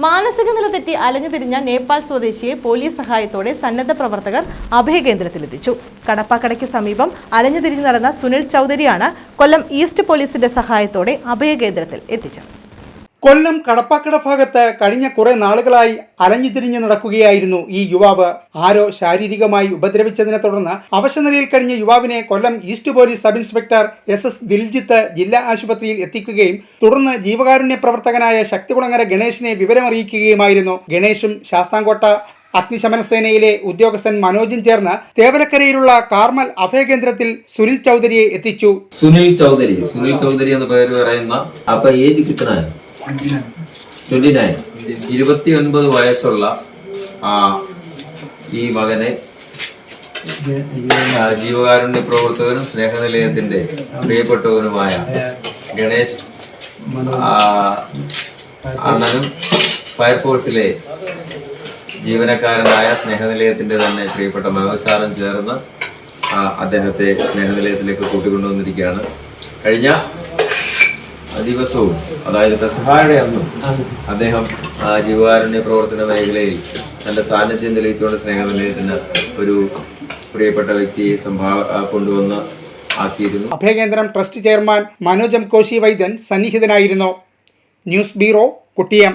മാനസിക നില തെറ്റി അലഞ്ഞു തിരിഞ്ഞ നേപ്പാൾ സ്വദേശിയെ പോലീസ് സഹായത്തോടെ സന്നദ്ധ പ്രവർത്തകർ അഭയകേന്ദ്രത്തിലെത്തിച്ചു. കടപ്പാക്കടയ്ക്ക് സമീപം അലഞ്ഞു തിരിഞ്ഞു നടന്ന സുനിൽ ചൗധരിയാണ് കൊല്ലം ഈസ്റ്റ് പോലീസിന്റെ സഹായത്തോടെ അഭയകേന്ദ്രത്തിൽ എത്തിച്ചത്. കൊല്ലം കടപ്പാക്കട ഭാഗത്ത് കഴിഞ്ഞ കുറെ നാളുകളായി അലഞ്ഞുതിരിഞ്ഞു നടക്കുകയായിരുന്നു ഈ യുവാവ്. ആരോ ശാരീരികമായി ഉപദ്രവിച്ചതിനെ തുടർന്ന് അവശനിലയിൽ കഴിഞ്ഞ യുവാവിനെ Kollam east police sub inspector S S Diljith ജില്ലാ ആശുപത്രിയിൽ എത്തിക്കുകയും തുടർന്ന് ജീവകാരുണ്യ പ്രവർത്തകനായ ശക്തികുളങ്ങര ഗണേഷിനെ വിവരമറിയിക്കുകയുമായിരുന്നു. ഗണേഷും ശാസ്താംകോട്ട അഗ്നിശമന സേനയിലെ ഉദ്യോഗസ്ഥൻ മനോജും ചേർന്ന് തേവലക്കരയിലുള്ള കാർമൽ അഭയകേന്ദ്രത്തിൽ സുനിൽ ചൗധരിയെ എത്തിച്ചു. സുനിൽ ചൗധരി സുനിൽ ചൗധരി എന്ന പേര് പറയുന്ന അപ്പൊ ഏജ് കിത്തന ട്വന്റി നയൻ ഇരുപത്തി ഒൻപത് വയസ്സുള്ള ആ ഈ മകനെ ജീവകാരുണ്യ പ്രവർത്തകനും സ്നേഹനിലയത്തിന്റെ പ്രിയപ്പെട്ടവനുമായ ഗണേഷ് ആ, അണ്ണനും ഫയർഫോഴ്സിലെ ജീവനക്കാരനായ സ്നേഹനിലയത്തിന്റെ തന്നെ പ്രിയപ്പെട്ട മഹസാറും ചേർന്ന് അദ്ദേഹത്തെ സ്നേഹനിലയത്തിലേക്ക് കൂട്ടിക്കൊണ്ടുവന്നിരിക്കുകയാണ്. കഴിഞ്ഞ ദിവസവും അതായത് പെസഹായുടെ അന്നും അദ്ദേഹം ജീവകാരുണ്യ പ്രവർത്തന മേഖലയിൽ തന്റെ സാന്നിധ്യം തെളിയിച്ചുകൊണ്ട് സ്നേഹനിലയത്തിന് ഒരു പ്രിയപ്പെട്ട വ്യക്തിയെ സംഭാവ കൊണ്ടുവന്ന് ആക്കിയിരുന്നു. അഭയകേന്ദ്രം ട്രസ്റ്റ് ചെയർമാൻ മനോജം കോശി വൈദ്യൻ സന്നിഹിതനായിരുന്നു. News bureau കുട്ടിയം.